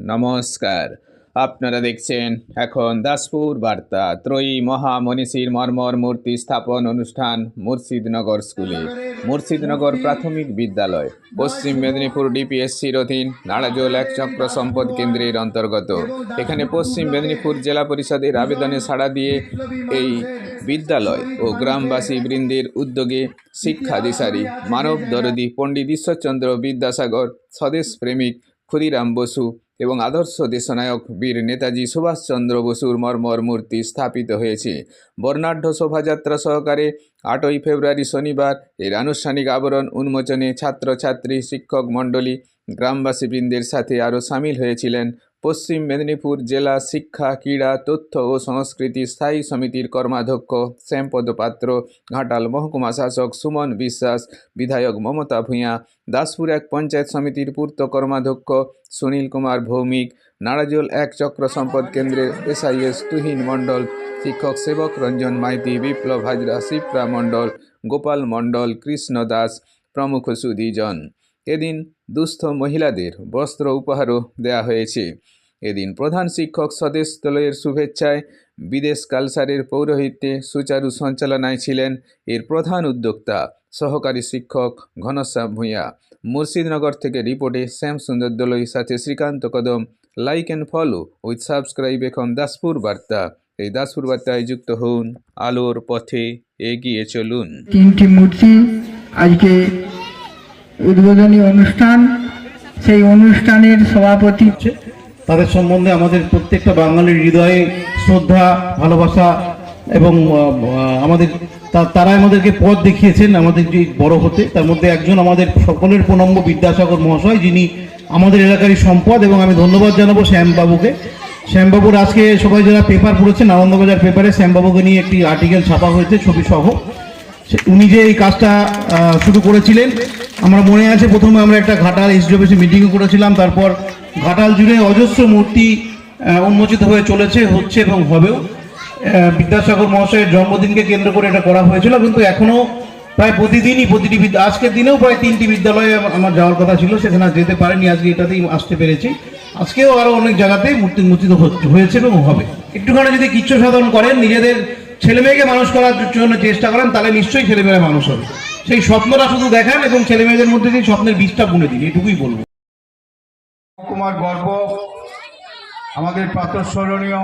নমস্কার। আপনারা দেখছেন এখন দাসপুর বার্তা। ত্রয়ী মহামনীষীর মর্মর মূর্তি স্থাপন অনুষ্ঠান মুর্শিদনগর স্কুলে। মুর্শিদনগর প্রাথমিক বিদ্যালয়। পশ্চিম মেদিনীপুর ডিপিএসসির অধীন নাড়াজোল এক চক্র সম্পদ কেন্দ্রের অন্তর্গত। এখানে পশ্চিম মেদিনীপুর জেলা পরিষদের আবেদনে সাড়া দিয়ে এই বিদ্যালয় ও গ্রামবাসী বৃন্দের উদ্যোগে শিক্ষা দিশারি মানব দরদি পণ্ডিত ঈশ্বরচন্দ্র বিদ্যাসাগর, স্বদেশ প্রেমিক ক্ষুদিরাম বসু এবং আদর্শ দেশনায়ক বীর নেতাজি সুভাষচন্দ্র বসুর মর্মর মূর্তি স্থাপিত হয়েছে। বর্ণাঢ্য শোভাযাত্রা সহকারে আটই ফেব্রুয়ারি শনিবার এর আনুষ্ঠানিক আবরণ উন্মোচনে ছাত্রছাত্রী, শিক্ষক মণ্ডলী গ্রামবাসীবৃন্দের সাথে আরও সামিল হয়েছিলেন পশ্চিম মেদিনীপুর জেলা শিক্ষা, ক্রীড়া, তথ্য ও সংস্কৃতি স্থায়ী সমিতির কর্মাধ্যক্ষ শ্যামপদ পাত্র ঘাটাল মহকুমা শাসক সুমন বিশ্বাস, বিধায়ক মমতা ভূঁইয়া, দাসপুর এক পঞ্চায়েত সমিতির পূর্ত কর্মাধ্যক্ষ সুনীল কুমার ভৌমিক, নারাজল এক চক্র সম্পদ কেন্দ্রের এসআইএস তুহিন মণ্ডল, শিক্ষক সেবক রঞ্জন মাইতি, বিপ্লব হাজরা শিপ্রা মণ্ডল, গোপাল মণ্ডল, কৃষ্ণ দাস প্রমুখ সুধীজন। এদিন দুস্থ মহিলাদের বস্ত্র উপহারও দেয়া হয়েছে। এদিন প্রধান শিক্ষক স্বদেশ দলের শুভেচ্ছায় বিদেশ কালসারের পৌরোহিত্যে সুচারু সঞ্চালনায় ছিলেন এর প্রধান উদ্যোক্তা সহকারী শিক্ষক ঘনশ্যাম ভূঁইয়া। মুর্শিদনগর থেকে রিপোর্টে শ্যাম সুন্দর দলই সাথে Srikanta Kadam, like and follow with subscribe এখন দাসপুর বার্তা। এই দাসপুর বার্তায় যুক্ত হন আলোর পথে এগিয়ে চলুন। তিনটি মূর্তি আজকে উদ্বোধনী অনুষ্ঠান, সেই অনুষ্ঠানের সভাপতি তাদের সম্বন্ধে আমাদের প্রত্যেকটা বাঙালির হৃদয়ে শ্রদ্ধা, ভালোবাসা এবং আমাদের তা- তারা আমাদেরকে পথ দেখিয়েছেন আমাদের যে বড় হতে। তার মধ্যে একজন আমাদের সকলের প্রণম্য বিদ্যাসাগর মহাশয়, যিনি আমাদের এলাকারই সম্পদ এবং আমি ধন্যবাদ জানাব শ্যামবাবুকে। শ্যামবাবুর আজকে সবাই যারা পেপার পড়েছেন আনন্দবাজার পেপারে শ্যামবাবুকে নিয়ে একটি আর্টিকেল ছাপা হয়েছে ছবি সহ। উনি যে এই কাজটা শুরু করেছিলেন আমরা মনে আছে প্রথমে আমরা একটা ঘাটাল এসডিওপিসি মিটিংও করেছিলাম, তারপর ঘাটাল জুড়ে অজস্র মূর্তি উন্মোচিত হয়ে চলেছে, হচ্ছে এবং হবেও। বিদ্যাসাগর মহাশয়ের জন্মদিনকে কেন্দ্র করে এটা করা হয়েছিল, কিন্তু এখনও প্রায় প্রতিদিনই, প্রতিটি বিদ্যা আজকের দিনেও প্রায় তিনটি বিদ্যালয়ে আমার- যাওয়ার কথা ছিল, সেখানে যেতে পারিনি, আজকে এটাতেই আসতে পেরেছি। আজকেও আরও অনেক জায়গাতেই মূর্তি মূর্তিত হয়েছে এবং হবে। একটুখানি যদি কিচ্ছু সাধন করেন, নিজেদের ছেলেমেয়েকে মানুষ করার জন্য চেষ্টা করেন, তাহলে নিশ্চয়ই ছেলেমেয়েরা মানুষ হবে। সেই স্বপ্নটা শুধু দেখান এবং ছেলে মেয়েদের মধ্যে সেই স্বপ্নের বীজটা বুনে দিন, এটুকুই বলব। কুমার গর্ব, আমাদের প্রাতঃস্মরণীয়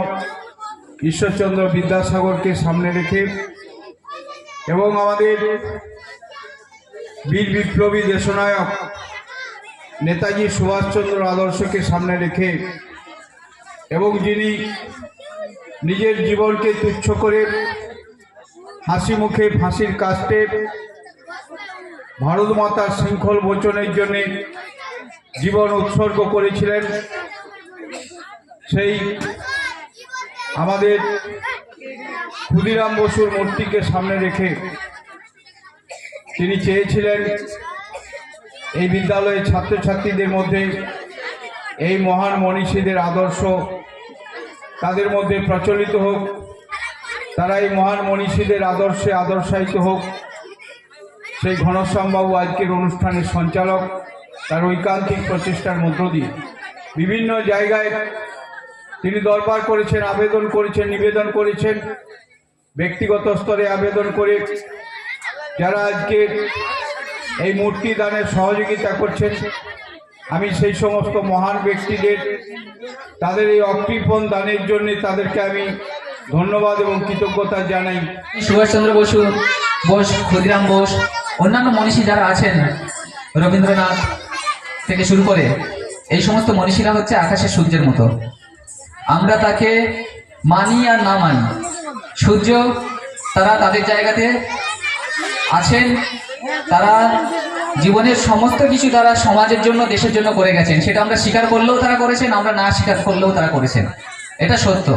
ঈশ্বরচন্দ্র বিদ্যাসাগরকে সামনে রেখে এবং আমাদের বীর বিপ্লবী দেশনায়ক নেতাজি সুভাষচন্দ্র আদর্শকে সামনে রেখে এবং যিনি নিজের জীবনকে তুচ্ছ করে হাসি মুখে ফাঁসির কাস্টে ভারত মাতার শৃঙ্খল মোচনের জন্যে জীবন উৎসর্গ করেছিলেন। সেই আমাদের ক্ষুদিরাম বসুর মূর্তিকে সামনে রেখে তিনি চেয়েছিলেন এই বিদ্যালয়ের ছাত্রছাত্রীদের মধ্যে এই মহান মনীষীদের আদর্শ তাদের মধ্যে প্রচলিত হোক, তারা এই মহান মনীষীদের আদর্শে আদর্শায়িত হোক। সেই ঘনশ্যামবাবু আজকের অনুষ্ঠানের সঞ্চালক, তার ঐকান্তিক প্রচেষ্টার মধ্য দিয়ে বিভিন্ন জায়গায় তিনি দরবার করেছেন, আবেদন করেছেন, নিবেদন করেছেন, ব্যক্তিগত স্তরে আবেদন করে যারা আজকে এই মূর্তি দানের সহযোগিতা করছেন, আমি সেই সমস্ত মহান ব্যক্তিদের, তাদের এই অকৃপণ দানের জন্য তাদেরকে আমি ধন্যবাদ এবং কৃতজ্ঞতা জানাই। সুভাষচন্দ্র বসু, বোস, ক্ষুদিরাম বোস অন্যান্য মনীষী যারা আছেন, রবীন্দ্রনাথ থেকে শুরু করে, এই সমস্ত মনীষীরা হচ্ছে আকাশের সূর্যের মতো। আমরা তাকে মানি আর না মানি, সূর্য তারা তাদের জায়গাতে আছেন, তারা জীবনের সমস্ত কিছু তারা সমাজের জন্য, দেশের জন্য করে গেছেন। সেটা আমরা স্বীকার করলেও তারা করেছেন, আমরা না স্বীকার করলেও তারা করেছেন। এটা সত্য।